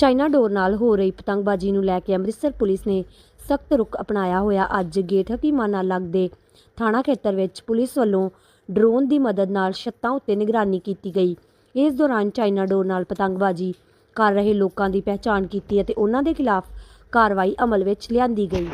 China ਡੋਰ ਨਾਲ ਹੋ ਰਹੀ ਪਤੰਗਬਾਜ਼ੀ ਨੂੰ ਲੈ ਕੇ ਅੰਮ੍ਰਿਤਸਰ ਪੁਲਿਸ ਨੇ ਸਖਤ ਰੁਖ ਅਪਣਾਇਆ ਹੋਇਆ ਅੱਜ ਗੇਟ ਹਕੀਮਾਨਾ ਲੱਗਦੇ ਥਾਣਾ ਖੇਤਰ ਵਿੱਚ ਪੁਲਿਸ ਵੱਲੋਂ ਡਰੋਨ ਦੀ ਮਦਦ ਨਾਲ ਛੱਤਾਂ ਉੱਤੇ ਨਿਗਰਾਨੀ ਕੀਤੀ ਗਈ। ਇਸ ਦੌਰਾਨ ਚਾਈਨਾ ਡੋਰ ਨਾਲ ਪਤੰਗਬਾਜ਼ੀ ਕਰ ਰਹੇ ਲੋਕਾਂ ਦੀ ਪਹਿਚਾਣ ਕੀਤੀ ਅਤੇ ਉਹਨਾਂ ਦੇ ਖਿਲਾਫ ਕਾਰਵਾਈ ਅਮਲ ਵਿੱਚ ਲਿਆਂਦੀ ਗਈ।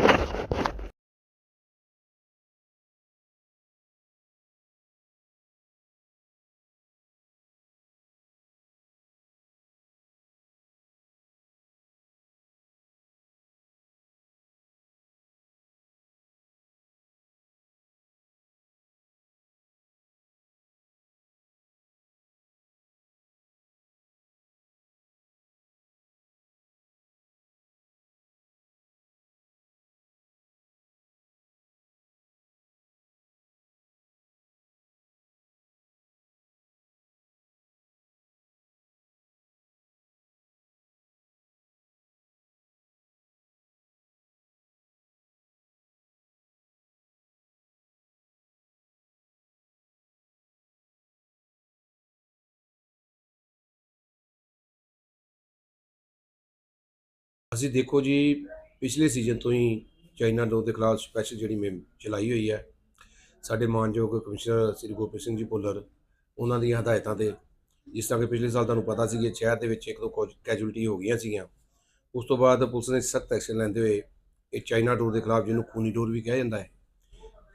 ਅਸੀਂ ਦੇਖੋ ਜੀ, ਪਿਛਲੇ ਸੀਜ਼ਨ ਤੋਂ ਹੀ ਚਾਈਨਾ ਡੋਰ ਦੇ ਖਿਲਾਫ ਸਪੈਸ਼ਲ ਜਿਹੜੀ ਮੁਹਿੰਮ ਚਲਾਈ ਹੋਈ ਹੈ। ਸਾਡੇ ਮਾਨਯੋਗ ਕਮਿਸ਼ਨਰ ਸ੍ਰੀ ਗੋਪੀ ਸਿੰਘ ਜੀ ਭੁੱਲਰ, ਉਹਨਾਂ ਦੀਆਂ ਹਦਾਇਤਾਂ ਤੇ ਜਿਸ ਤਰ੍ਹਾਂ ਕਿ ਪਿਛਲੇ ਸਾਲ ਤੁਹਾਨੂੰ ਪਤਾ ਸੀ ਕਿ ਸ਼ਹਿਰ ਦੇ ਵਿੱਚ ਇੱਕ ਦੋ ਕੈਜੂਅਲਟੀ ਹੋ ਗਈਆਂ ਸੀਗੀਆਂ। ਉਸ ਤੋਂ ਬਾਅਦ ਪੁਲਿਸ ਨੇ ਸਖਤ ਐਕਸ਼ਨ ਲੈਂਦੇ ਹੋਏ ਇਹ ਚਾਈਨਾ ਡੋਰ ਦੇ ਖਿਲਾਫ ਜਿਹਨੂੰ ਖੂਨੀ ਡੋਰ ਵੀ ਕਿਹਾ ਜਾਂਦਾ ਹੈ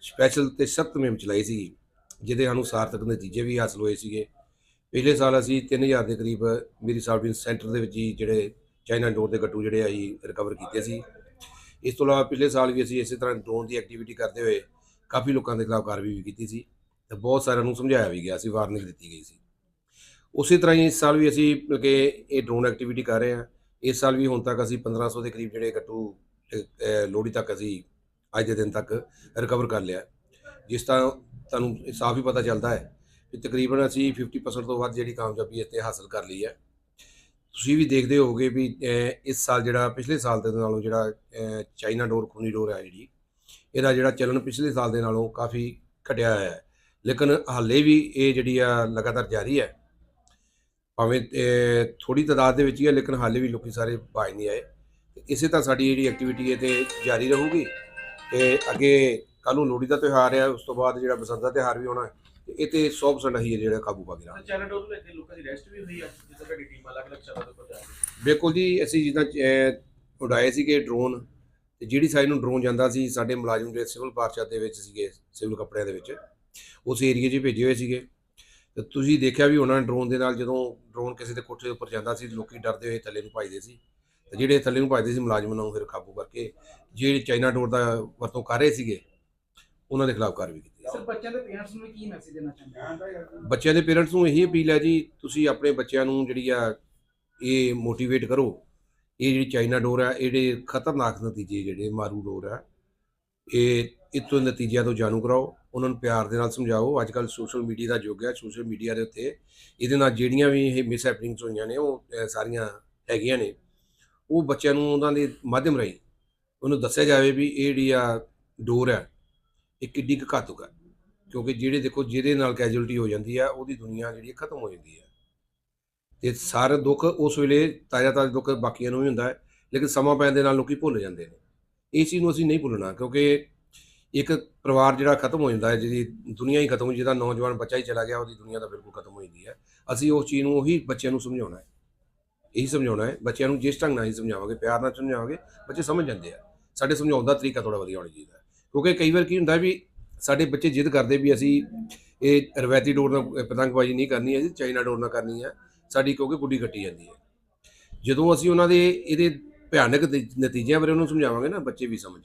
ਸਪੈਸ਼ਲ ਤੇ ਸਖਤ ਮੁਹਿੰਮ ਚਲਾਈ ਸੀ ਜਿਹਦੇ ਸਾਨੂੰ ਸਾਰਥਕ ਨਤੀਜੇ ਵੀ ਹਾਸਲ ਹੋਏ ਸੀਗੇ। ਪਿਛਲੇ ਸਾਲ ਅਸੀਂ 3000 ਦੇ ਕਰੀਬ ਮੇਰੀ ਸਾਬਿਨ ਸੈਂਟਰ ਦੇ ਵਿੱਚ ਹੀ ਜਿਹੜੇ ਚਾਈਨਾ ਡੋਰ ਦੇ ਗੱਟੂ ਜਿਹੜੇ ਆਈ ਰਿਕਵਰ ਕੀਤੇ ਸੀ। ਇਸ ਤੋਂ ਇਲਾਵਾ ਪਿਛਲੇ ਸਾਲ ਵੀ ਅਸੀਂ ਇਸੇ ਤਰ੍ਹਾਂ ਡਰੋਨ ਦੀ ਐਕਟੀਵਿਟੀ ਕਰਦੇ ਹੋਏ ਕਾਫੀ ਲੋਕਾਂ ਦੇ ਖਿਲਾਫ ਕਾਰਵਾਈ ਵੀ ਕੀਤੀ ਸੀ ਤੇ ਬਹੁਤ ਸਾਰਿਆਂ ਨੂੰ ਸਮਝਾਇਆ ਵੀ ਗਿਆ ਸੀ ਵਾਰਨਿੰਗ ਦਿੱਤੀ ਗਈ ਸੀ। ਉਸੇ ਤਰ੍ਹਾਂ ਹੀ ਇਸ ਸਾਲ ਵੀ ਅਸੀਂ ਮਤਲਬ ਕਿ ਇਹ ਡਰੋਨ ਐਕਟੀਵਿਟੀ ਕਰ ਰਹੇ ਹਾਂ। ਇਸ ਸਾਲ ਵੀ ਹੁਣ ਤੱਕ ਅਸੀਂ 1500 ਦੇ ਕਰੀਬ ਜਿਹੜੇ ਗੱਟੂ ਅਹ, ਲੋਹੜੀ ਤੱਕ ਅਸੀਂ ਅੱਜ ਦੇ ਦਿਨ ਤੱਕ ਰਿਕਵਰ ਕਰ ਲਿਆ। ਜਿਸ ਤਰ੍ਹਾਂ ਤੁਹਾਨੂੰ ਸਾਫ਼ ਹੀ ਪਤਾ ਚੱਲਦਾ ਹੈ ਕਿ ਤਕਰੀਬਨ ਅਸੀਂ 50% ਤੋਂ ਵੱਧ ਜਿਹੜੀ ਕਾਮਯਾਬੀ ਇੱਥੇ ਹਾਸਲ ਕਰ ਲਈ ਹੈ। ਤੁਸੀਂ ਵੀ ਦੇਖਦੇ ਹੋਵੋਗੇ ਵੀ ਇਸ ਸਾਲ ਜਿਹੜਾ ਪਿਛਲੇ ਸਾਲ ਦੇ ਨਾਲੋਂ ਜਿਹੜਾ ਚਾਈਨਾ ਡੋਰ, ਖੂਨੀ ਡੋਰ ਹੈ ਜਿਹੜੀ, ਇਹਦਾ ਜਿਹੜਾ ਚੱਲਣ ਪਿਛਲੇ ਸਾਲ ਦੇ ਨਾਲੋਂ ਕਾਫੀ ਘਟਿਆ ਹੋਇਆ ਹੈ। ਲੇਕਿਨ ਹਾਲੇ ਵੀ ਇਹ ਜਿਹੜੀ ਆ ਲਗਾਤਾਰ ਜਾਰੀ ਹੈ, ਭਾਵੇਂ ਥੋੜੀ ਤਾਦਾਦ ਦੇ ਵਿੱਚ ਹੀ ਹੈ, ਲੇਕਿਨ ਹਾਲੇ ਵੀ ਲੋਕੀ ਸਾਰੇ ਬਾਜ ਨਹੀਂ ਆਏ। ਤੇ ਇਸੇ ਤਰ੍ਹਾਂ ਸਾਡੀ ਜਿਹੜੀ ਐਕਟੀਵਿਟੀ ਹੈ ਤੇ ਜਾਰੀ ਰਹੂਗੀ। ਤੇ ਅੱਗੇ ਕੱਲ੍ਹ ਨੂੰ ਲੋਹੜੀ ਦਾ ਤਿਉਹਾਰ ਹੈ, ਉਸ ਤੋਂ ਬਾਅਦ ਜਿਹੜਾ ਬਸੰਤ ਦਾ ਤਿਉਹਾਰ ਵੀ ਹੋਣਾ ਹੈ ਇਹ ਤੇ 100% ਅਸੀਂ ਜਿਹੜਾ ਕਾਬੂ ਪਾ ਕੇ ਰਹਾਂਗੇ। ਚਾਈਨਾ ਡੋਰ ਨੂੰ ਇੱਥੇ ਲੋਕਾਂ ਦੀ ਰੈਸਟ ਵੀ ਹੋਈ ਆ ਜਿੱਦਾਂ ਤੁਹਾਡੀ ਟੀਮ ਅਲੱਗ-ਅਲੱਗ ਸ਼ਹਿਰਾਂ ਦੇ ਉੱਪਰ ਜਾ ਰਹੀ ਬਿਲਕੁਲ ਜੀ ਅਸੀਂ ਜਿੱਦਾਂ ਉਡਾਏ ਸੀਗੇ ਡਰੋਨ ਤੇ ਜਿਹੜੀ ਸਾਈਡ ਨੂੰ ਡਰੋਨ ਜਾਂਦਾ ਸੀ ਸਾਡੇ ਮੁਲਾਜ਼ਮ ਜਿਹੜੇ ਸਿਵਲ ਪਾਰਸ਼ਦ ਦੇ ਵਿੱਚ ਸੀਗੇ ਸਿਵਲ ਕੱਪੜਿਆਂ ਦੇ ਵਿੱਚ ਉਸ ਏਰੀਏ 'ਚ ਭੇਜੇ ਹੋਏ ਸੀਗੇ। ਤੇ ਤੁਸੀਂ ਦੇਖਿਆ ਵੀ ਉਹਨਾਂ ਡਰੋਨ ਦੇ ਨਾਲ ਜਦੋਂ ਡਰੋਨ ਕਿਸੇ ਦੇ ਕੋਠੇ ਦੇ ਉੱਪਰ ਜਾਂਦਾ ਸੀ ਲੋਕੀ ਡਰਦੇ ਹੋਏ ਥੱਲੇ ਨੂੰ ਭੱਜਦੇ ਸੀ। ਤੇ ਜਿਹੜੇ ਥੱਲੇ ਨੂੰ ਭੱਜਦੇ ਸੀ ਮੁਲਾਜ਼ਮਾਂ ਨੂੰ ਫਿਰ ਕਾਬੂ ਕਰਕੇ ਜਿਹੜੇ ਚਾਈਨਾ ਡੋਰ ਦਾ ਵਰਤੋਂ ਕਰ ਰਹੇ ਸੀਗੇ ਉਹਨਾਂ ਦੇ ਖਿਲਾਫ ਕਾਰਵਾਈ ਕੀਤੀ। ਸਰ, ਬੱਚਿਆਂ ਦੇ ਪੇਰੈਂਟਸ ਨੂੰ ਕੀ ਮੈਸੇਜ ਦੇਣਾ ਚਾਹੁੰਦੇ ਹੋ? ਬੱਚਿਆਂ ਦੇ ਪੇਰੈਂਟਸ ਨੂੰ ਇਹੀ ਅਪੀਲ ਹੈ ਜੀ, ਤੁਸੀਂ ਆਪਣੇ ਬੱਚਿਆਂ ਨੂੰ ਜਿਹੜੀ ਆ, ਇਹ ਮੋਟੀਵੇਟ ਕਰੋ। ਇਹ ਜਿਹੜੀ ਚਾਈਨਾ ਡੋਰ ਹੈ ਇਹ ਜਿਹੜੇ ਖਤਰਨਾਕ ਨਤੀਜੇ ਜਿਹੜੇ ਮਾਰੂ ਡੋਰ ਹੈ ਇਹ ਇਤੋਂ ਨਤੀਜਿਆਂ ਤੋਂ ਜਾਣੂ ਕਰਾਓ। ਉਹਨਾਂ ਨੂੰ ਪਿਆਰ ਦੇ ਨਾਲ ਸਮਝਾਓ। ਅੱਜ ਕੱਲ ਸੋਸ਼ਲ ਮੀਡੀਆ ਦਾ ਯੁੱਗ ਹੈ ਸੋਸ਼ਲ ਮੀਡੀਆ ਦੇ ਉੱਤੇ ਇਹਦੇ ਨਾਲ ਜਿਹੜੀਆਂ ਵੀ ਇਹ ਮਿਸ ਹੈਪਨਿੰਗਸ ਹੋਈਆਂ ਨੇ, ਉਹ ਸਾਰੀਆਂ ਹੈਗੀਆਂ ਨੇ, ਉਹ ਬੱਚਿਆਂ ਨੂੰ ਉਹਨਾਂ ਦੇ ਮਾਧਿਅਮ ਰਾਹੀਂ ਉਹਨੂੰ ਦੱਸਿਆ ਜਾਵੇ ਵੀ ਇਹ ਜਿਹੜੀ ਆ ਡੋਰ ਹੈ ਇਹ ਕਿੱਡੀ ਕੁ ਘਾਤਕ ਹੈ ਕਿਉਂਕਿ ਜਿਹੜੇ ਦੇਖੋ, ਜਿਹਦੇ ਨਾਲ ਕੈਜੂਅਲਟੀ ਹੋ ਜਾਂਦੀ ਆ, ਉਹਦੀ ਦੁਨੀਆ ਜਿਹੜੀ ਹੈ ਖਤਮ ਹੋ ਜਾਂਦੀ ਹੈ ਤੇ ਸਾਰੇ ਦੁੱਖ ਉਸ ਵੇਲੇ ਤਾਜ਼ਾ ਤਾਜ਼ਾ ਦੁੱਖ ਬਾਕੀਆਂ ਨੂੰ ਵੀ ਹੁੰਦਾ ਹੈ, ਲੇਕਿਨ ਸਮਾਂ ਪੈਣ ਦੇ ਨਾਲ ਲੋਕੀ ਭੁੱਲ ਜਾਂਦੇ ਨੇ। ਇਸ ਚੀਜ਼ ਨੂੰ ਅਸੀਂ ਨਹੀਂ ਭੁੱਲਣਾ, ਕਿਉਂਕਿ ਇੱਕ ਪਰਿਵਾਰ ਜਿਹੜਾ ਖਤਮ ਹੋ ਜਾਂਦਾ ਹੈ, ਜਿਹਦੀ ਦੁਨੀਆ ਹੀ ਖਤਮ ਹੋ ਜਿਹਦਾ ਨੌਜਵਾਨ ਬੱਚਾ ਹੀ ਚਲਾ ਗਿਆ, ਉਹਦੀ ਦੁਨੀਆ ਤਾਂ ਬਿਲਕੁਲ ਖਤਮ ਹੋ ਜਾਂਦੀ ਹੈ। ਅਸੀਂ ਉਸ ਚੀਜ਼ ਨੂੰ ਉਹੀ ਬੱਚਿਆਂ ਨੂੰ ਸਮਝਾਉਣਾ ਹੈ। ਇਹੀ ਸਮਝਾਉਣਾ ਹੈ, ਬੱਚਿਆਂ ਨੂੰ ਜਿਸ ਢੰਗ ਨਾਲ ਹੀ ਸਮਝਾਵਾਂਗੇ, ਪਿਆਰ ਨਾਲ ਸਮਝਾਵਾਂਗੇ, ਬੱਚੇ ਸਮਝ ਜਾਂਦੇ ਆ। ਸਾਡੇ ਸਮਝਾਉਣ ਦਾ ਤਰੀਕਾ ਥੋੜਾ ਵਧੀਆ ਹੋਣਾ ਚਾਹੀਦਾ ਕਿਉਂਕਿ ਕਈ ਵਾਰ ਕੀ ਹੁੰਦਾ ਵੀ ਸਾਡੇ ਬੱਚੇ ਜਿੱਦ ਕਰਦੇ ਵੀ ਅਸੀਂ ਇਹ ਰਵਾਇਤੀ ਡੋਰ ਨਾਲ ਪਤੰਗਬਾਜ਼ੀ ਨਹੀਂ ਕਰਨੀ ਹੈ ਜੀ ਚਾਈਨਾ ਡੋਰ ਨਾਲ ਕਰਨੀ ਹੈ ਸਾਡੀ ਕਿਉਂਕਿ ਗੁੱਡੀ ਕੱਟੀ ਜਾਂਦੀ ਹੈ। ਜਦੋਂ ਅਸੀਂ ਉਹਨਾਂ ਦੇ, ਇਹਦੇ ਭਿਆਨਕ ਨਤੀਜਿਆਂ ਬਾਰੇ ਉਹਨੂੰ ਸਮਝਾਵਾਂਗੇ ਨਾ, ਬੱਚੇ ਵੀ ਸਮਝ